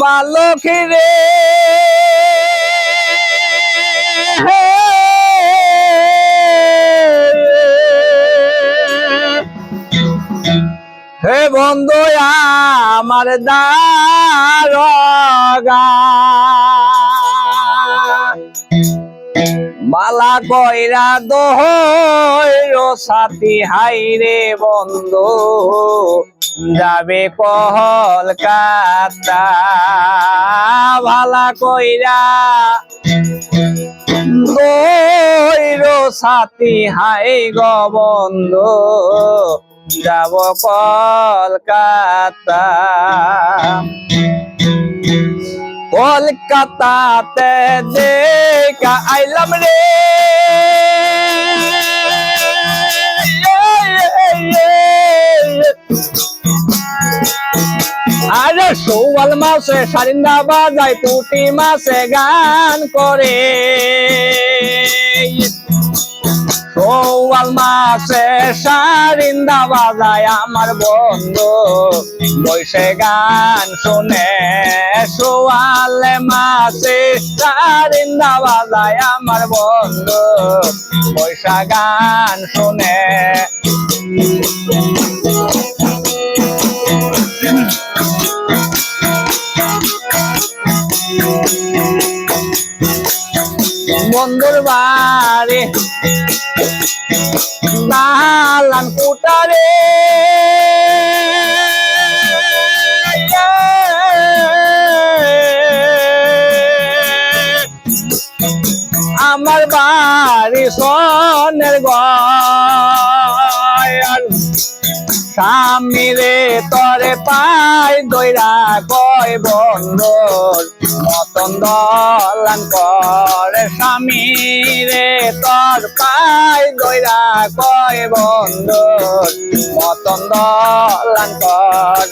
বালক রে। হে বন্ধু আমার দারগা। মালা কইরা দোহর সাথী হাই রে বন্ধু। যাবে কলকাতা ভালা কইরা সাথী হাই গো বন্ধু যাব কলকাতা কলকাতাতে দেখা আইলাম রে। সৌয়াল মাসে সারিন্দা বাজায় পুটি মাসে গান করে। সৌয়াল মাসে সারিন্দা বাজায় আমার বন্ধু বৈশে গান শুনে। সোয়াল মাসে সারিন্দা বাজায় আমার বন্ধু বৈশা গান শুনে। দালান কুটারে আমার বাড়ি সনের গয় স্বামী রে, তরে পাই দইরা কয় বন্ধর মতন দলান করে স্বামী রে, তর পাই দইরা কয় বন্ধর মতন দলান কর।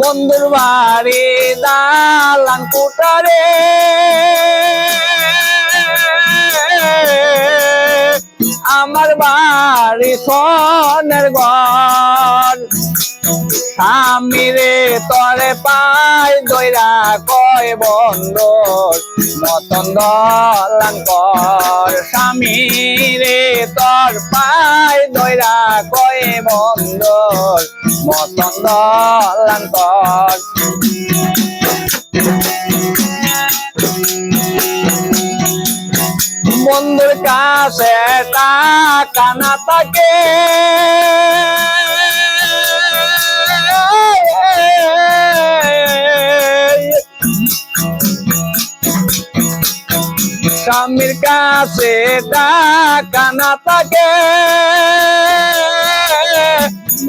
বন্ধুর বাড়ি দালান কুটারে বাড়ি সনের ঘর স্বামী রে, তরে পাই দইরা কয় বন্ধর মতন দলান কর। স্বামী রে, তর পাই দইরা কয় বন্ধর মতন দলান বন্ধুর কাছে টাকা না থাকে স্বামীর কাছে টাকা না থাকে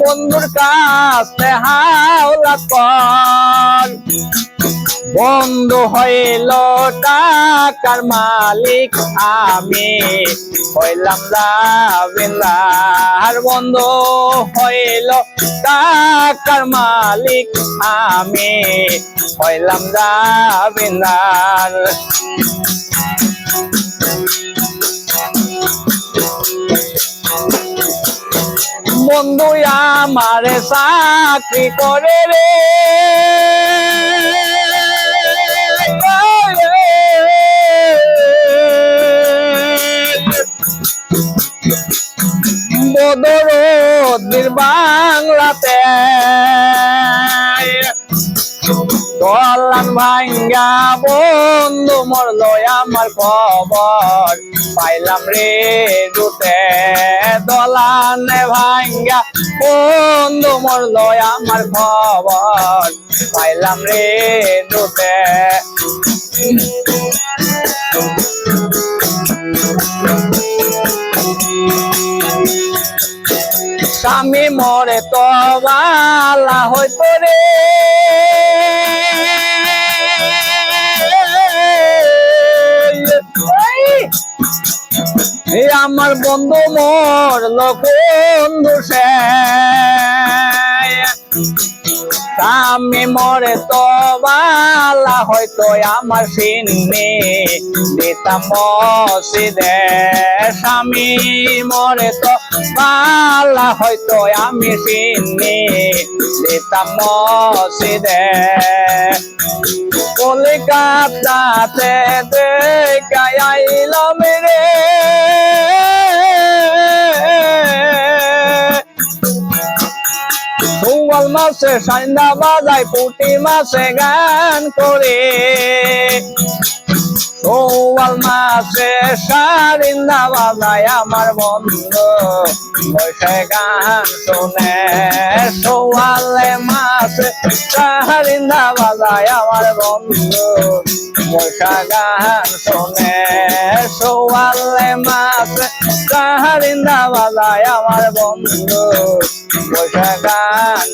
বন্ধুর কাছে হাওলা কর। বন্ধু হইল টাকার মালিক আমি? হইলাম রাবিন্দার বন্ধু হইল টাকার মালিক আমি? হইলাম রাবিন্দার বন্ধু, আমার চাকরি করে রে। বদরুদ্দিন বাংলাতে। কল্যাণ ভাঙ্গা বন্ধু মরল আমার খবর, পাইলাম রে দুতে দলানে ভাঙ্গা বন্ধু মরল আমার খবর, পাইলাম রে দুতে স্বামী মরে তো বালা হইতো রে। এই আমার বন্ধু মোর বন্ধু সে। স্বামী মরে তো বালা হয়তো আমার সিন্নি। দিতাম মসজিদে স্বামী মরে তো বালা বেলা হয়তো আমি চিনি দিতাম মসজিদে। কলিকাতাতে দেখাই আইলাম রে। সুয়াল মাসে সাইন্দা বাজায় পুটি মাসে গান করে। সোয়াল মাসে সারিন্দা আমার বন্ধু। বসে গান শুনে, সোয়ালে মাসে সারিন্দা বাজায় আমার বন্ধু। বসে গান শুনে, সোয়ালে মাসে সারিন্দা বাজায় আমার বন্ধু। বসে গান